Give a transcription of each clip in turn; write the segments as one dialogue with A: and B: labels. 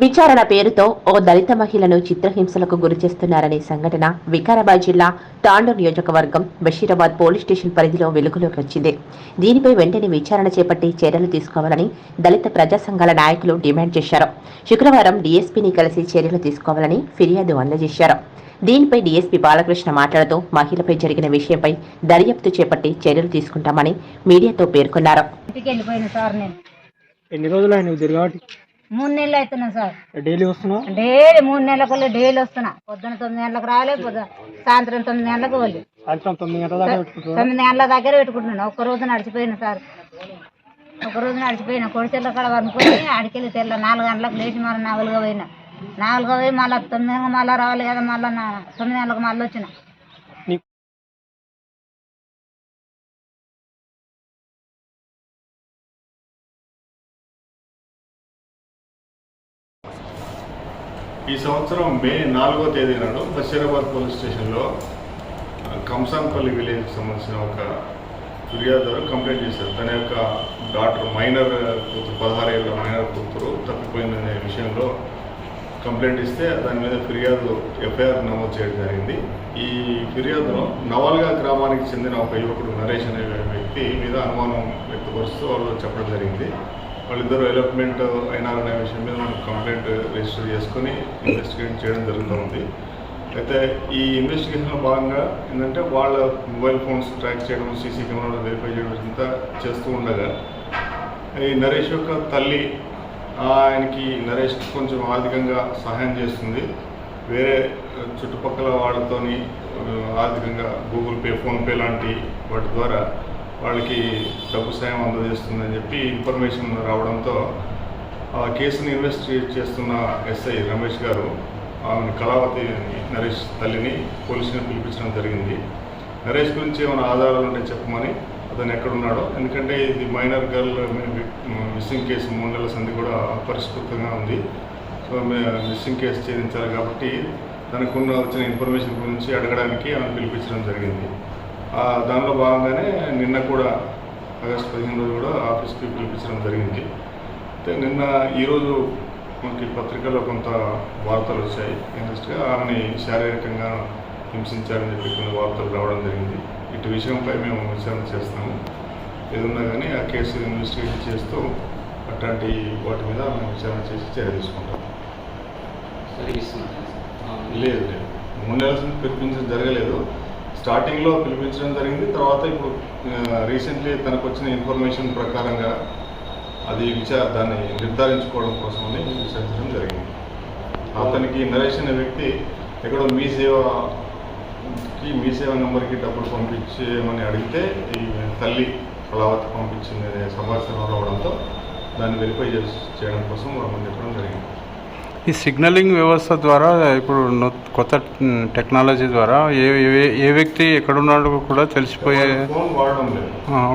A: విచారణ పేరుతో ఓ దళిత మహిళను చిత్రహింసలకు గురి చేస్తున్నారనే సంఘటన వికారాబాద్ జిల్లా తాండూరు నియోజకవర్గం బషీరాబాద్ పోలీస్ స్టేషన్ పరిధిలో వెలుగులోకి వచ్చింది. దీనిపై వెంటనే విచారణ చేపట్టి చర్యలు తీసుకోవాలని దళిత ప్రజా సంఘాల నాయకులు డిమాండ్ చేశారు. శుక్రవారం డీఎస్పీని కలిసి చర్యలు తీసుకోవాలని ఫిర్యాదు అందజేశారు. దీనిపై డీఎస్పీ బాలకృష్ణ మాట్లాడుతూ మహిళపై జరిగిన విషయంపై దర్యాప్తు చేపట్టి చర్యలు తీసుకుంటామని మీడియాతో పేర్కొన్నారు.
B: ఇంటికి వెళ్ళిపోయిన సార్ నేను.
C: ఎన్ని
B: మూడు నెలలు అవుతున్నా సార్.
C: డైలీ వస్తున్నావు?
B: డైలీ మూడు నెలలకు డైలీ వస్తున్నా. పొద్దున తొమ్మిది గంటలకు రాలే పొద్దున సాయంత్రం తొమ్మిది గంటలకు వెళ్ళి
C: సాయంత్రం తొమ్మిది గంటల
B: తొమ్మిది దగ్గర పెట్టుకుంటున్నాను. ఒక్క రోజు నడిచిపోయిన సార్. ఒక రోజు నడిచిపోయిన. కొడిచెల్ల కాడ వనుకొని ఆడికెళ్ళి తెల్ల నాలుగు గంటలకు లేచి మళ్ళీ నాలుగుగా పోయినా. నాలుగుగా పోయి మళ్ళీ తొమ్మిది గంటలకు మళ్ళీ రావాలి కదా మళ్ళీ తొమ్మిది గంటలకు మళ్ళీ వచ్చిన.
D: ఈ సంవత్సరం మే నాలుగో తేదీ నాడు బషీరాబాద్ పోలీస్ స్టేషన్లో ఆ, కంసాన్పల్లి విలేజ్కి సంబంధించిన ఒక ఫిర్యాదుదారు కంప్లైంట్ చేశారు. తన యొక్క డాక్టర్ మైనర్ కూతురు పదహారు ఏళ్ళ మైనర్ కూతురు తప్పిపోయిందనే విషయంలో కంప్లైంట్ ఇస్తే దాని మీద ఫిర్యాదు ఎఫ్ఐఆర్ నమోదు చేయడం జరిగింది. ఈ ఫిర్యాదులో నవల్గా గ్రామానికి చెందిన ఒక యువకుడు నరేష్ అనే వ్యక్తి మీద అనుమానం వ్యక్తపరుస్తూ వాళ్ళు చెప్పడం జరిగింది. వాళ్ళిద్దరూ ఎలప్మెంట్ అయినారనే విషయం మీద మనం కంప్లైంట్ రిజిస్టర్ చేసుకొని ఇన్వెస్టిగేట్ చేయడం జరుగుతుంది. అయితే ఈ ఇన్వెస్టిగేషన్లో భాగంగా ఏంటంటే వాళ్ళ మొబైల్ ఫోన్స్ ట్రాక్ చేయడం సీసీ కెమెరాలు వెరిఫై చేయడం అంతా చేస్తూ ఉండగా ఈ నరేష్ యొక్క తల్లి ఆయనకి నరేష్ కొంచెం ఆర్థికంగా సహాయం చేస్తుంది. వేరే చుట్టుపక్కల వాళ్ళతోని ఆర్థికంగా గూగుల్ పే ఫోన్పే లాంటి వాటి ద్వారా వాళ్ళకి డబ్బు సాయం అందజేస్తుందని చెప్పి ఇన్ఫర్మేషన్ రావడంతో ఆ కేసుని ఇన్వెస్టిగేట్ చేస్తున్న ఎస్ఐ రమేష్ గారు ఆమె కళావతి నరేష్ తల్లిని పోలీసుని పిలిపించడం జరిగింది. నరేష్ గురించి ఏమైనా ఆధారాలు ఉంటే చెప్పమని అతను ఎక్కడున్నాడో ఎందుకంటే ఇది మైనర్ గర్ల్ మిస్సింగ్ కేసు మూడు నెలల సంధి కూడా అపరిష్కృతంగా ఉంది. సో మిస్సింగ్ కేసు ఛేదించాలి కాబట్టి తనకున్న వచ్చిన ఇన్ఫర్మేషన్ గురించి అడగడానికి ఆమెను పిలిపించడం జరిగింది. దానిలో భాగంగానే నిన్న కూడా ఆగస్టు పదిహేను రోజు కూడా ఆఫీస్కి పిలిపించడం జరిగింది. అయితే నిన్న ఈరోజు మనకి పత్రికలో కొంత వార్తలు వచ్చాయి. ఇంట్రెస్ట్గా ఆమెని శారీరకంగా హింసించారని చెప్పి కొన్ని వార్తలు రావడం జరిగింది. ఇటు విషయంపై మేము విచారణ చేస్తాము. ఏదన్నా కానీ ఆ కేసు ఇన్వెస్టిగేషన్ చేస్తూ అట్లాంటి వాటి మీద మేము విచారణ చేసి చర్య తీసుకుంటాం. లేదు లేదు. మూడు నెలల పిలిపించడం జరగలేదు. స్టార్టింగ్లో పిలిపించడం జరిగింది. తర్వాత ఇప్పుడు రీసెంట్లీ తనకు వచ్చిన ఇన్ఫర్మేషన్ ప్రకారంగా అది విచార దాన్ని నిర్ధారించుకోవడం కోసమని విచారించడం జరిగింది. అతనికి నరేష్ అనే వ్యక్తి ఎక్కడో మీ సేవకి మీ సేవ నెంబర్కి డబ్బులు పంపించేయమని అడిగితే ఈ తల్లి కళావతి పంపించింది అనే సమాచారం రావడంతో దాన్ని వెరిఫై చేసి చేయడం కోసం మనం చెప్పడం జరిగింది.
E: ఈ సిగ్నలింగ్ వ్యవస్థ ద్వారా ఇప్పుడు కొత్త టెక్నాలజీ ద్వారా ఏ ఏ- వ్యక్తి ఎక్కడున్నాడో కూడా తెలిసిపోయే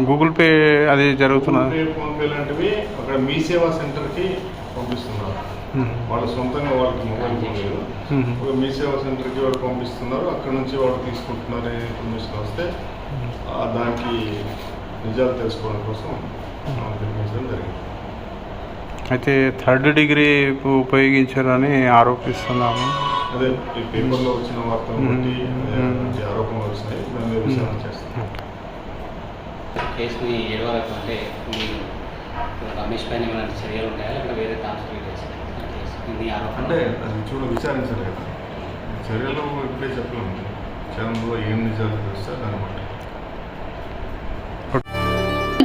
E: గూగుల్ పే అది జరుగుతున్నది.
D: ఫోన్పే లాంటివి అక్కడ మీ సేవా సెంటర్కి పంపిస్తున్నారు. వాళ్ళ సొంతంగా వాళ్ళకి మొబైల్ ఫోన్ లేదు.
E: మ్,
D: ఒక మీ సేవా సెంటర్కి వాళ్ళు పంపిస్తున్నారు. అక్కడ నుంచి వాళ్ళు తీసుకుంటున్నారు ఇన్ఫర్మేషన్ వస్తే దానికి నిజాలు తెలుసుకోవడం కోసం మనం పిలిపించడం జరిగింది.
E: అయితే థర్డ్ డిగ్రీ ఉపయోగించారని ఆరోపిస్తున్నాము.
F: కేసుని అంటే మీ రమేష్ పైన ఏమైనా చర్యలు ఉంటాయా? లేకపోతే వేరే ట్రాన్స్ఫర్
D: అంటే అది చూడ విచారించలేదు. చర్యలు ఇప్పుడే చెప్పలేము. విచారణలో ఏం నిజాలు తెలుస్తే దాన్ని బట్టి.